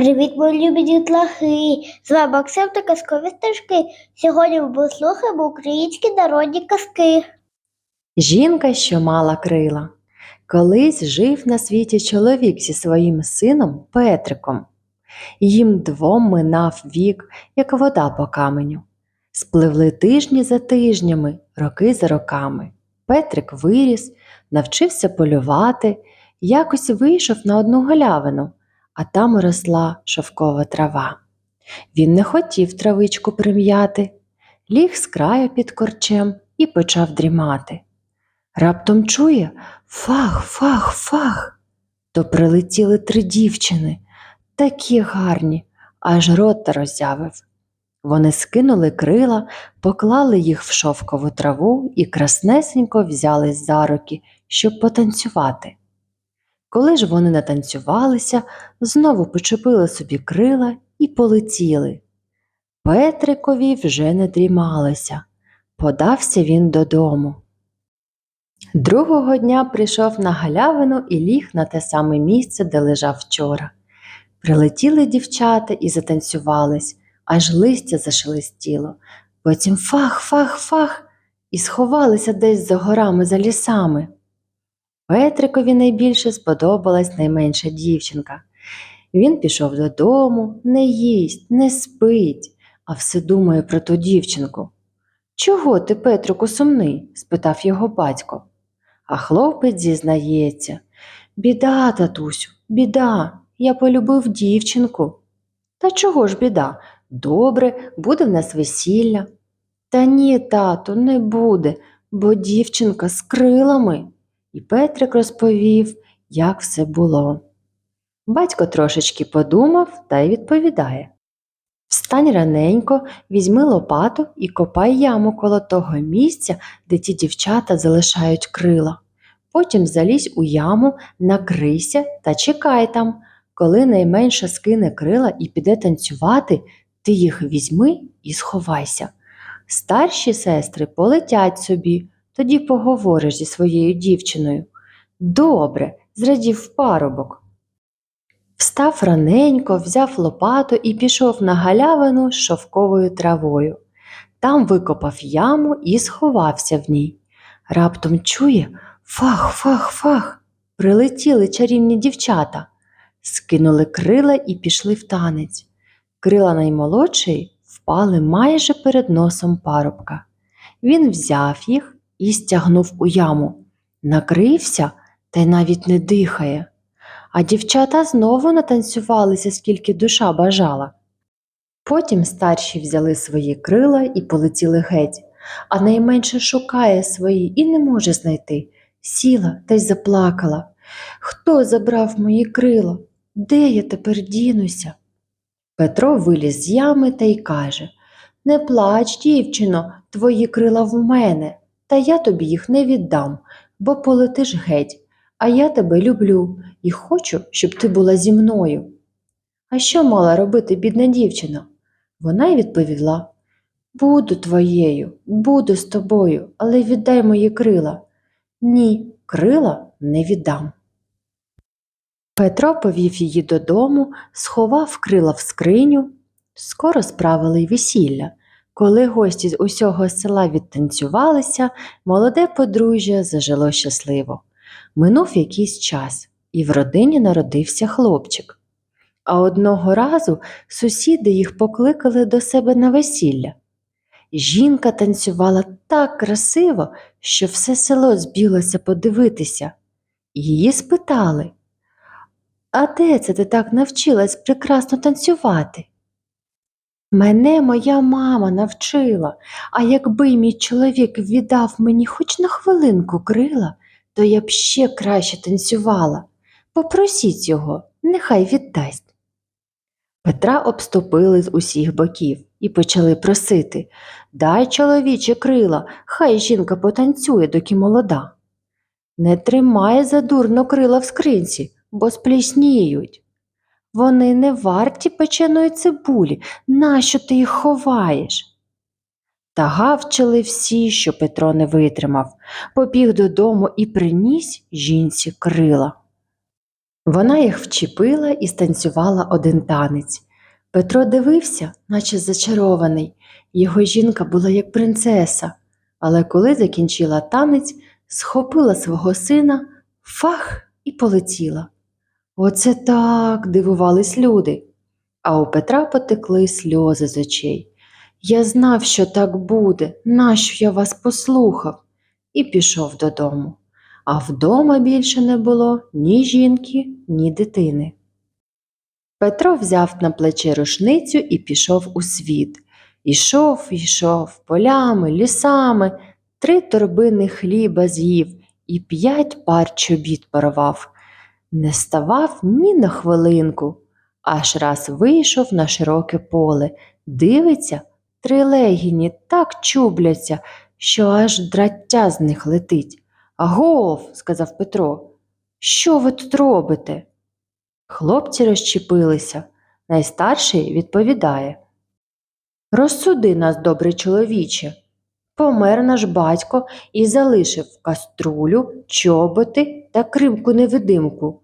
Привіт, мої любі дітлахи! З вами Максим та казкові стежки. Сьогодні ми послухаємо українські народні казки. Жінка, що мала крила. Колись жив на світі чоловік зі своїм сином Петриком. Їм двом минав вік, як вода по каменю. Спливли тижні за тижнями, роки за роками. Петрик виріс, навчився полювати, якось вийшов на одну галявину, а там росла шовкова трава. Він не хотів травичку прим'яти, ліг з краю під корчем і почав дрімати. Раптом чує фах, фах, фах. То прилетіли три дівчини, такі гарні, аж рота роззявив. Вони скинули крила, поклали їх в шовкову траву і краснесенько взялись за руки, щоб потанцювати. Коли ж вони натанцювалися, знову почепили собі крила і полетіли. Петрикові вже не дрімалося. Подався він додому. Другого дня прийшов на галявину і ліг на те саме місце, де лежав вчора. Прилетіли дівчата і затанцювались, аж листя зашелестіло. Потім фах, фах, фах, і сховалися десь за горами, за лісами. Петрикові найбільше сподобалась найменша дівчинка. Він пішов додому, не їсть, не спить, а все думає про ту дівчинку. Чого ти, Петрику, сумний? спитав його батько. А хлопець зізнається Біда, татусю, біда, я полюбив дівчинку. Та чого ж біда? Добре, буде в нас весілля. Та ні, тато, не буде, бо дівчинка з крилами. І Петрик розповів, як все було. Батько трошечки подумав та й відповідає Встань раненько, візьми лопату і копай яму коло того місця, де ті дівчата залишають крила. Потім залізь у яму, накрийся та чекай там. Коли найменша скине крила і піде танцювати, ти їх візьми і сховайся. Старші сестри полетять собі, тоді поговориш зі своєю дівчиною. Добре, зрадів парубок. Встав раненько, взяв лопату і пішов на галявину з шовковою травою. Там викопав яму і сховався в ній. Раптом чує фах, фах, фах. Прилетіли чарівні дівчата, скинули крила і пішли в танець. Крила наймолодшої впали майже перед носом парубка. Він взяв їх і стягнув у яму, накрився та й навіть не дихає. А дівчата знову натанцювалися, скільки душа бажала. Потім старші взяли свої крила і полетіли геть, а найменше шукає свої і не може знайти. Сіла та й заплакала. Хто забрав мої крила? Де я тепер дінуся? Петро виліз з ями та й каже Не плач, дівчино, твої крила в мене, та я тобі їх не віддам, бо полетиш геть, а я тебе люблю і хочу, щоб ти була зі мною. А що мала робити бідна дівчина? Вона й відповіла Буду твоєю, буду з тобою, але віддай мої крила. Ні, крила не віддам. Петро повів її додому, сховав крила в скриню. Скоро справили весілля. Коли гості з усього села відтанцювалися, молоде подружжя зажило щасливо. Минув якийсь час, і в родині народився хлопчик. А одного разу сусіди їх покликали до себе на весілля. Жінка танцювала так красиво, що все село збіглося подивитися. Її спитали А де це ти так навчилась прекрасно танцювати? Мене моя мама навчила, а якби мій чоловік віддав мені хоч на хвилинку крила, то я б ще краще танцювала. Попросіть його, нехай віддасть. Петра обступили з усіх боків і почали просити Дай чоловіче крила, хай жінка потанцює, доки молода. Не тримай задурно крила в скринці, бо сплісніють. Вони не варті печеної цибулі, нащо ти їх ховаєш? Та гавчили всі, що Петро не витримав, побіг додому і приніс жінці крила. Вона їх вчепила і станцювала один танець. Петро дивився, наче зачарований. Його жінка була як принцеса, але коли закінчила танець, схопила свого сина, фах і полетіла. Оце так дивувались люди. А у Петра потекли сльози з очей. Я знав, що так буде, нащо я вас послухав, і пішов додому. А вдома більше не було ні жінки, ні дитини. Петро взяв на плече рушницю і пішов у світ. Ішов, ішов полями, лісами, три торбини хліба з'їв і п'ять пар чобіт порвав. Не ставав ні на хвилинку, аж раз вийшов на широке поле, дивиться, три легіні так чубляться, що аж драття з них летить. Агов, сказав Петро, що ви тут робите? Хлопці розчепилися. Найстарший відповідає Розсуди нас, добрий чоловіче. Помер наш батько і залишив каструлю, чоботи та кримку невидимку.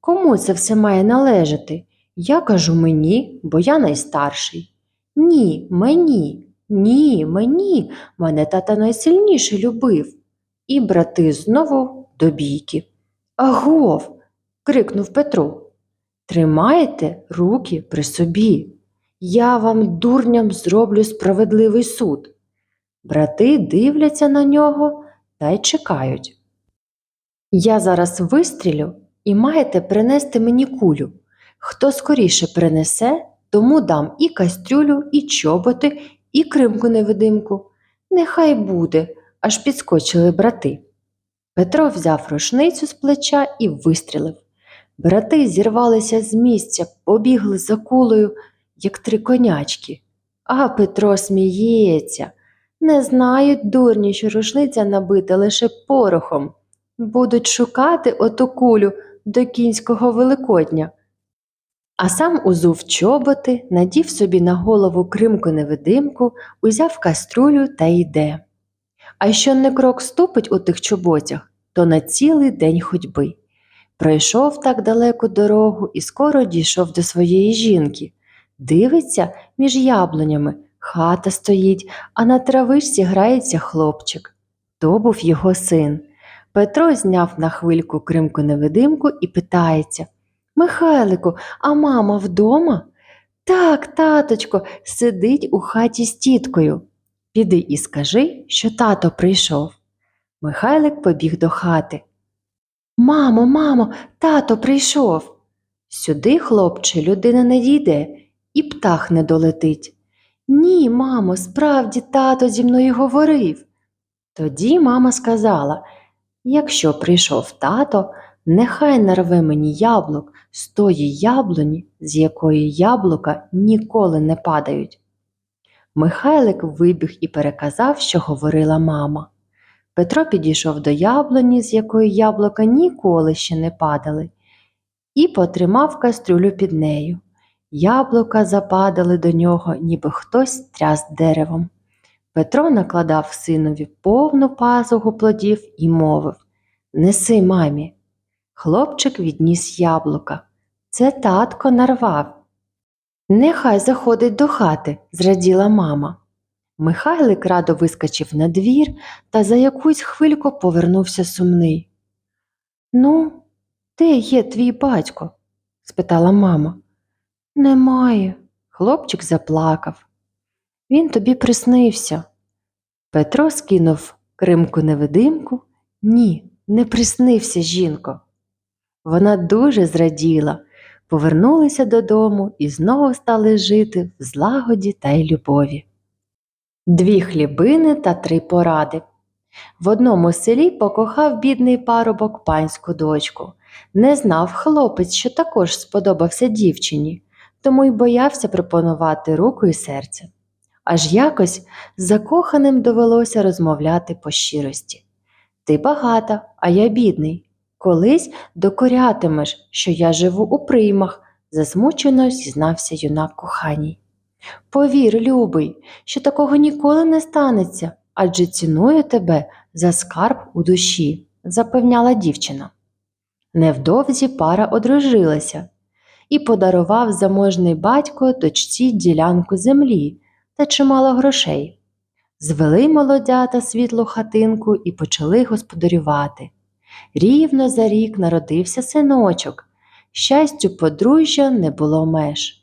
Кому це все має належати? Я кажу мені, бо я найстарший. Ні, мені, ні, мені. Мене тата найсильніше любив. І брати знову до бійки. Агов. крикнув Петро. Тримайте руки при собі. Я вам, дурням, зроблю справедливий суд. Брати дивляться на нього та й чекають. Я зараз вистрілю і маєте принести мені кулю. Хто скоріше принесе, тому дам і кастрюлю, і чоботи, і кримку невидимку. Нехай буде, аж підскочили брати. Петро взяв рушницю з плеча і вистрілив. Брати зірвалися з місця, побігли за кулею, як три конячки. А Петро сміється. Не знають дурні, що рушниця набита лише порохом. Будуть шукати оту кулю до кінського великодня. А сам узув чоботи, надів собі на голову кримку невидимку, узяв каструлю та йде. А що не крок ступить у тих чоботях, то на цілий день ходьби. Пройшов так далеку дорогу і скоро дійшов до своєї жінки. Дивиться між яблунями, хата стоїть, а на травичці грається хлопчик. То був його син. Петро зняв на хвильку кримку невидимку і питається Михайлику, а мама вдома? Так, таточко, сидить у хаті з тіткою. Піди і скажи, що тато прийшов. Михайлик побіг до хати. Мамо, мамо, тато прийшов. Сюди, хлопче, людина не дійде, і птах не долетить. Ні, мамо, справді тато зі мною говорив. Тоді мама сказала якщо прийшов тато, нехай нарве мені яблук з тої яблуні, з якої яблука ніколи не падають. Михайлик вибіг і переказав, що говорила мама. Петро підійшов до яблуні, з якої яблука ніколи ще не падали, і потримав кастрюлю під нею. Яблука западали до нього, ніби хтось тряс деревом. Петро накладав синові повну пазуху плодів і мовив Неси мамі. Хлопчик відніс яблука. Це татко нарвав. Нехай заходить до хати, зраділа мама. Михайлик радо вискочив на двір та за якусь хвильку повернувся сумний. Ну, де є твій батько? спитала мама. Немає. Хлопчик заплакав. Він тобі приснився. Петро скинув кримку невидимку. Ні, не приснився жінко. Вона дуже зраділа, повернулися додому і знову стали жити в злагоді та й любові. Дві хлібини та три поради. В одному селі покохав бідний парубок панську дочку. Не знав хлопець, що також сподобався дівчині, тому й боявся пропонувати руку і серце. Аж якось з закоханим довелося розмовляти по щирості. Ти багата, а я бідний. Колись докорятимеш, що я живу у приймах, засмучено зізнався юнак коханій. Повір, любий, що такого ніколи не станеться, адже ціную тебе за скарб у душі, запевняла дівчина. Невдовзі пара одружилася і подарував заможний батько дочці ділянку землі та чимало грошей. Звели молодята світлу хатинку і почали господарювати. Рівно за рік народився синочок. Щастю, подружжя не було меж.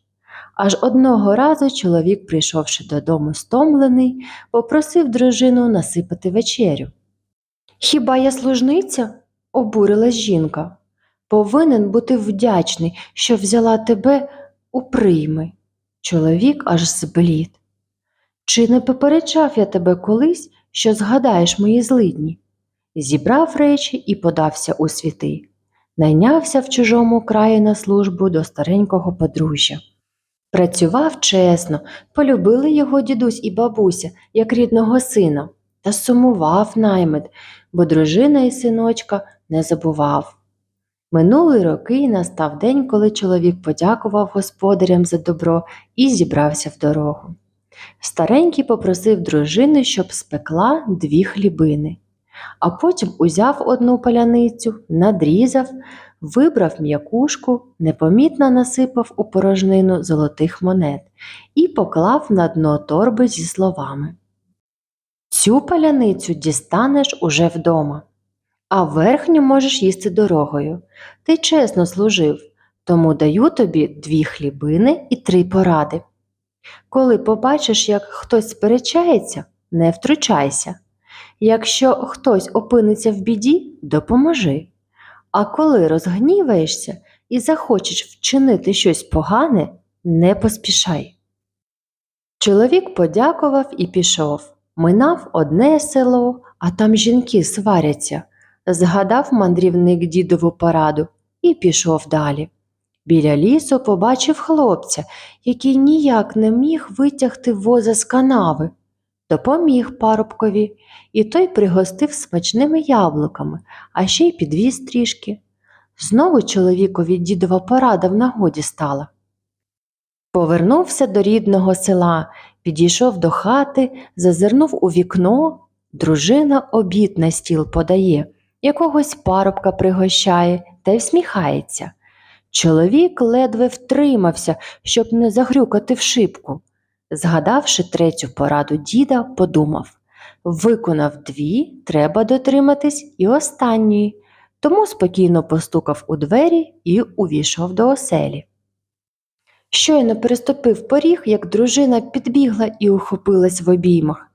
Аж одного разу чоловік, прийшовши додому стомлений, попросив дружину насипати вечерю. Хіба я служниця? обурилась жінка. Повинен бути вдячний, що взяла тебе у прийми. Чоловік аж зблід. Чи не попереджав я тебе колись, що згадаєш мої злидні? Зібрав речі і подався у світи. Найнявся в чужому краї на службу до старенького подружжя. Працював чесно, полюбили його дідусь і бабуся, як рідного сина, та сумував наймит, бо дружина і синочка не забував. Минули роки і настав день, коли чоловік подякував господарям за добро і зібрався в дорогу. Старенький попросив дружини, щоб спекла дві хлібини, а потім узяв одну паляницю, надрізав, вибрав м'якушку, непомітно насипав у порожнину золотих монет і поклав на дно торби зі словами Цю паляницю дістанеш уже вдома, а верхню можеш їсти дорогою. Ти чесно служив, тому даю тобі дві хлібини і три поради. Коли побачиш, як хтось сперечається, не втручайся. Якщо хтось опиниться в біді, допоможи. А коли розгніваєшся і захочеш вчинити щось погане, не поспішай. Чоловік подякував і пішов. Минав одне село, а там жінки сваряться. Згадав мандрівник дідову пораду і пішов далі. Біля лісу побачив хлопця, який ніяк не міг витягти воза з канави. Допоміг парубкові, і той пригостив смачними яблуками, а ще й підвіз трішки. Знову чоловікові дідова порада в нагоді стала. Повернувся до рідного села, підійшов до хати, зазирнув у вікно. Дружина обід на стіл подає, якогось парубка пригощає та й всміхається. Чоловік ледве втримався, щоб не загрюкати в шибку. Згадавши третю пораду діда, подумав виконав дві, треба дотриматись і останньої, тому спокійно постукав у двері і увійшов до оселі. Щойно переступив поріг, як дружина підбігла і ухопилась в обіймах.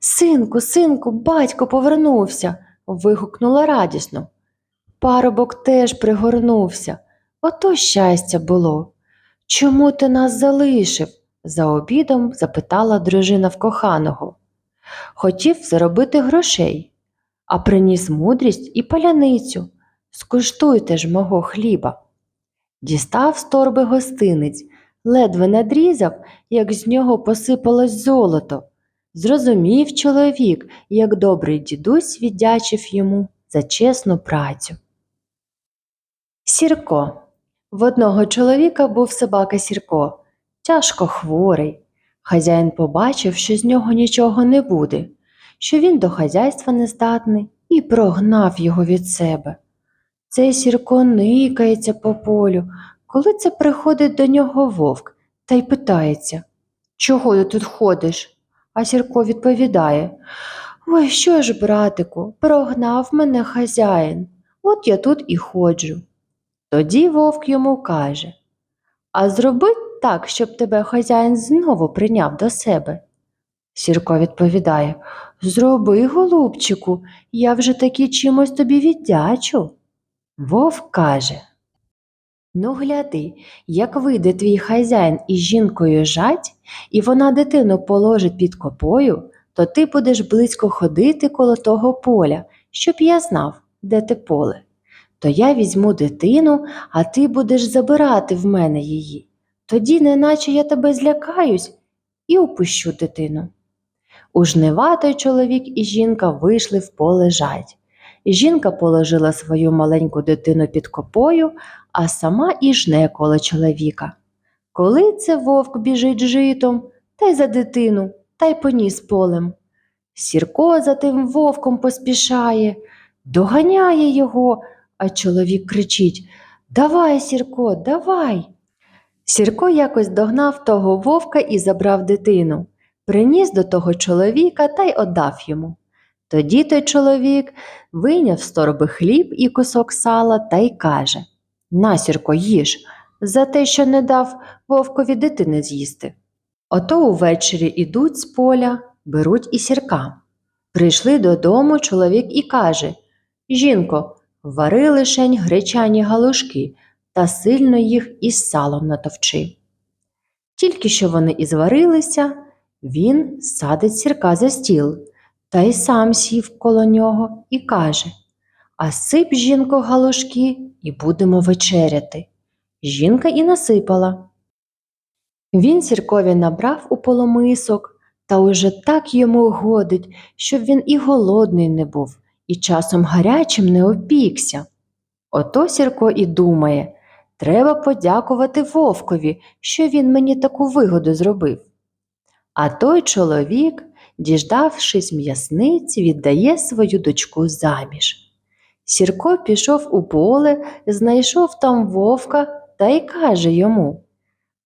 Синку, синку, батько повернувся. вигукнула радісно. Парубок теж пригорнувся. Ото щастя було. Чому ти нас залишив? за обідом запитала дружина в коханого. Хотів заробити грошей, а приніс мудрість і паляницю. Скуштуйте ж мого хліба. Дістав з торби гостиниць, ледве надрізав, як з нього посипалось золото. Зрозумів чоловік, як добрий дідусь віддячив йому за чесну працю. Сірко. В одного чоловіка був собака Сірко, тяжко хворий. Хазяїн побачив, що з нього нічого не буде, що він до хазяйства не здатний, і прогнав його від себе. Цей Сірко никається по полю, коли це приходить до нього вовк та й питається Чого ти тут ходиш? А Сірко відповідає Ой, що ж, братику, прогнав мене хазяїн, от я тут і ходжу. Тоді вовк йому каже А зроби так, щоб тебе хазяїн знову прийняв до себе. Сірко відповідає Зроби, голубчику, я вже таки чимось тобі віддячу. Вовк каже Ну, гляди, як вийде твій хазяїн із жінкою жать, і вона дитину положить під копою, то ти будеш близько ходити коло того поля, щоб я знав, де те поле. То я візьму дитину, а ти будеш забирати в мене її. Тоді, неначе я тебе злякаюсь, і упущу дитину. У жнива той чоловік і жінка вийшли в поле жать. Жінка положила свою маленьку дитину під копою, а сама і жне коло чоловіка. Коли це вовк біжить житом, та й за дитину, та й поніс полем. Сірко за тим вовком поспішає, доганяє його, а чоловік кричить Давай, Сірко, давай. Сірко якось догнав того вовка і забрав дитину, приніс до того чоловіка та й отдав йому. Тоді той чоловік вийняв з торби хліб і кусок сала та й каже На, Сірко, їж, за те, що не дав вовкові дитини з'їсти. Ото увечері ідуть з поля, беруть і сірка. Прийшли додому чоловік і каже Жінко, вари лишень гречані галушки та сильно їх із салом натовчи. Тільки що вони і зварилися, він садить сірка за стіл та й сам сів коло нього і каже А сип, жінко, галушки, і будемо вечеряти. Жінка і насипала. Він сіркові набрав у поломисок, та уже так йому годить, щоб він і голодний не був, і часом гарячим не опікся. Ото Сірко і думає треба подякувати вовкові, що він мені таку вигоду зробив. А той чоловік, діждавшись м'ясниці, віддає свою дочку заміж. Сірко пішов у поле, знайшов там вовка та й каже йому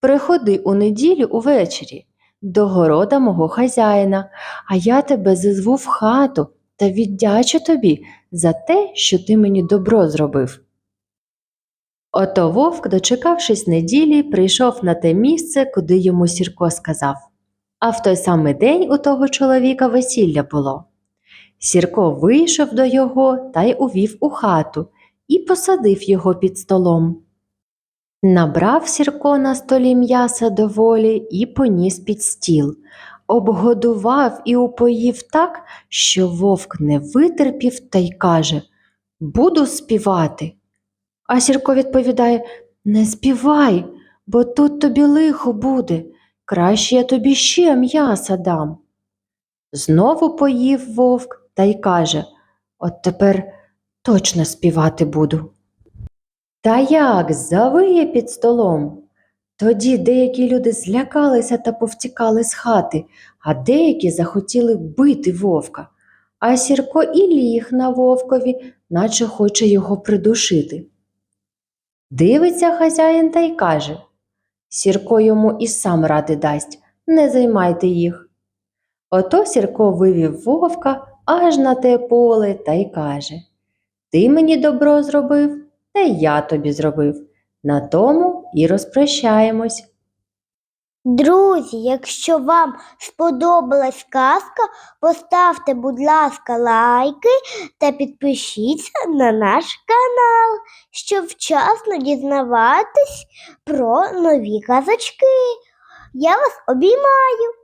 Приходи у неділю увечері до города мого хазяїна, а я тебе зазву в хату та віддячу тобі за те, що ти мені добро зробив. Ото вовк, дочекавшись неділі, прийшов на те місце, куди йому Сірко сказав. А в той самий день у того чоловіка весілля було. Сірко вийшов до його та й увів у хату і посадив його під столом. Набрав Сірко на столі м'яса доволі і поніс під стіл, обгодував і упоїв так, що вовк не витерпів та й каже Буду співати. А Сірко відповідає Не співай, бо тут тобі лихо буде. Краще я тобі ще м'яса дам. Знову поїв вовк та й каже От тепер точно співати буду. Та як завиє під столом? Тоді деякі люди злякалися та повтікали з хати, а деякі захотіли бити вовка. А Сірко і ліг на вовкові, наче хоче його придушити. Дивиться хазяїн та й каже Сірко йому і сам ради дасть, не займайте їх. Ото Сірко вивів вовка аж на те поле та й каже Ти мені добро зробив, та й я тобі зробив. На тому і розпрощаємось. Друзі, якщо вам сподобалась казка, поставте, будь ласка, лайки та підпишіться на наш канал, щоб вчасно дізнаватись про нові казочки. Я вас обіймаю!